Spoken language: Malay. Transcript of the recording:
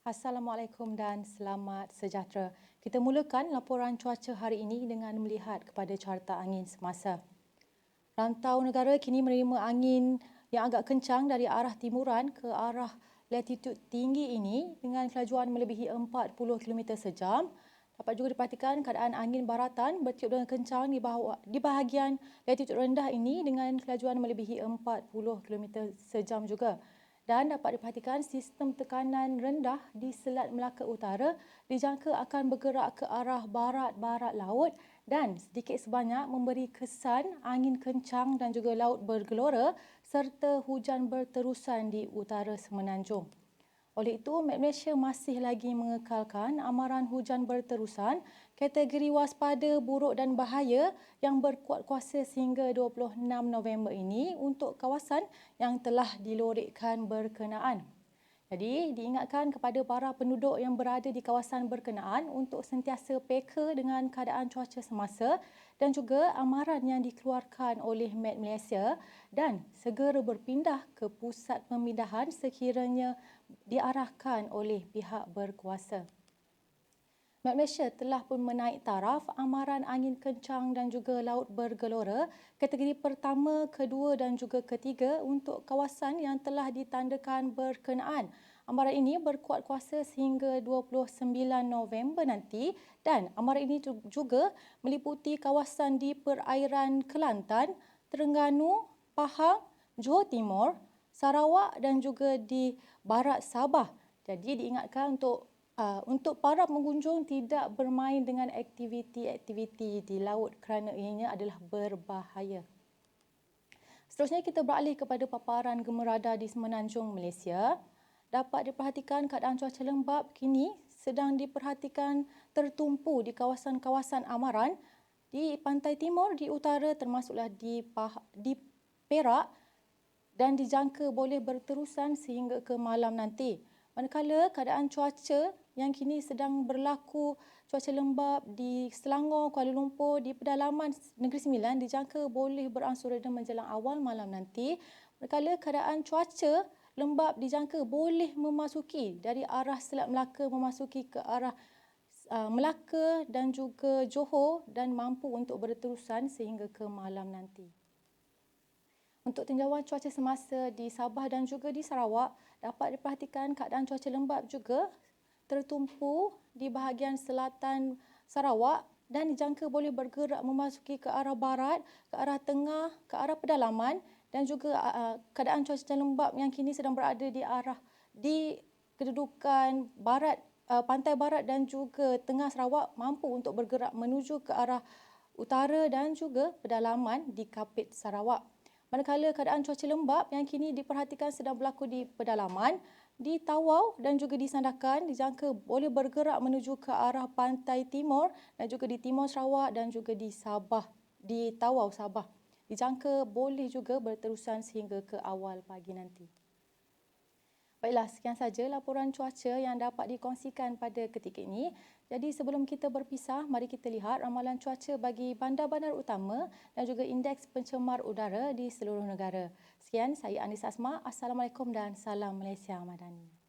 Assalamualaikum dan selamat sejahtera. Kita mulakan laporan cuaca hari ini dengan melihat kepada carta angin semasa. Rantau negara kini menerima angin yang agak kencang dari arah timuran ke arah latitud tinggi ini dengan kelajuan melebihi 40 km sejam. Dapat juga diperhatikan keadaan angin baratan bertiup dengan kencang di, bawah, di bahagian latitud rendah ini dengan kelajuan melebihi 40 km sejam juga dan dapat diperhatikan sistem tekanan rendah di Selat Melaka Utara dijangka akan bergerak ke arah barat-barat laut dan sedikit sebanyak memberi kesan angin kencang dan juga laut bergelora serta hujan berterusan di utara semenanjung. Oleh itu, Met Malaysia masih lagi mengekalkan amaran hujan berterusan kategori waspada, buruk dan bahaya yang berkuat kuasa sehingga 26 November ini untuk kawasan yang telah dilorikkan berkenaan. Jadi, diingatkan kepada para penduduk yang berada di kawasan berkenaan untuk sentiasa peka dengan keadaan cuaca semasa dan juga amaran yang dikeluarkan oleh Met Malaysia dan segera berpindah ke pusat pemindahan sekiranya diarahkan oleh pihak berkuasa. Malaysia telah pun menaik taraf amaran angin kencang dan juga laut bergelora kategori pertama, kedua dan juga ketiga untuk kawasan yang telah ditandakan berkenaan. Amaran ini berkuat kuasa sehingga 29 November nanti dan amaran ini juga meliputi kawasan di perairan Kelantan, Terengganu, Pahang, Johor Timur, Sarawak dan juga di barat Sabah. Jadi diingatkan untuk Uh, untuk para pengunjung tidak bermain dengan aktiviti-aktiviti di laut kerana ianya adalah berbahaya. Seterusnya kita beralih kepada paparan gemerada di semenanjung Malaysia. Dapat diperhatikan keadaan cuaca lembap kini sedang diperhatikan tertumpu di kawasan-kawasan amaran di pantai timur, di utara termasuklah di, Pah- di Perak dan dijangka boleh berterusan sehingga ke malam nanti. Manakala keadaan cuaca yang kini sedang berlaku cuaca lembap di Selangor, Kuala Lumpur, di pedalaman Negeri Sembilan dijangka boleh berangsur reda menjelang awal malam nanti. Manakala keadaan cuaca lembap dijangka boleh memasuki dari arah Selat Melaka memasuki ke arah uh, Melaka dan juga Johor dan mampu untuk berterusan sehingga ke malam nanti. Untuk tinjauan cuaca semasa di Sabah dan juga di Sarawak, dapat diperhatikan keadaan cuaca lembap juga tertumpu di bahagian selatan Sarawak dan dijangka boleh bergerak memasuki ke arah barat, ke arah tengah, ke arah pedalaman dan juga uh, keadaan cuaca lembap yang kini sedang berada di arah di kedudukan barat uh, pantai barat dan juga tengah Sarawak mampu untuk bergerak menuju ke arah utara dan juga pedalaman di Kapit Sarawak. Manakala keadaan cuaca lembap yang kini diperhatikan sedang berlaku di pedalaman, di Tawau dan juga di Sandakan dijangka boleh bergerak menuju ke arah pantai timur dan juga di timur Sarawak dan juga di Sabah, di Tawau Sabah. Dijangka boleh juga berterusan sehingga ke awal pagi nanti. Baiklah, sekian saja laporan cuaca yang dapat dikongsikan pada ketika ini. Jadi sebelum kita berpisah, mari kita lihat ramalan cuaca bagi bandar-bandar utama dan juga indeks pencemar udara di seluruh negara. Sekian, saya Anis Asma. Assalamualaikum dan salam Malaysia Madani.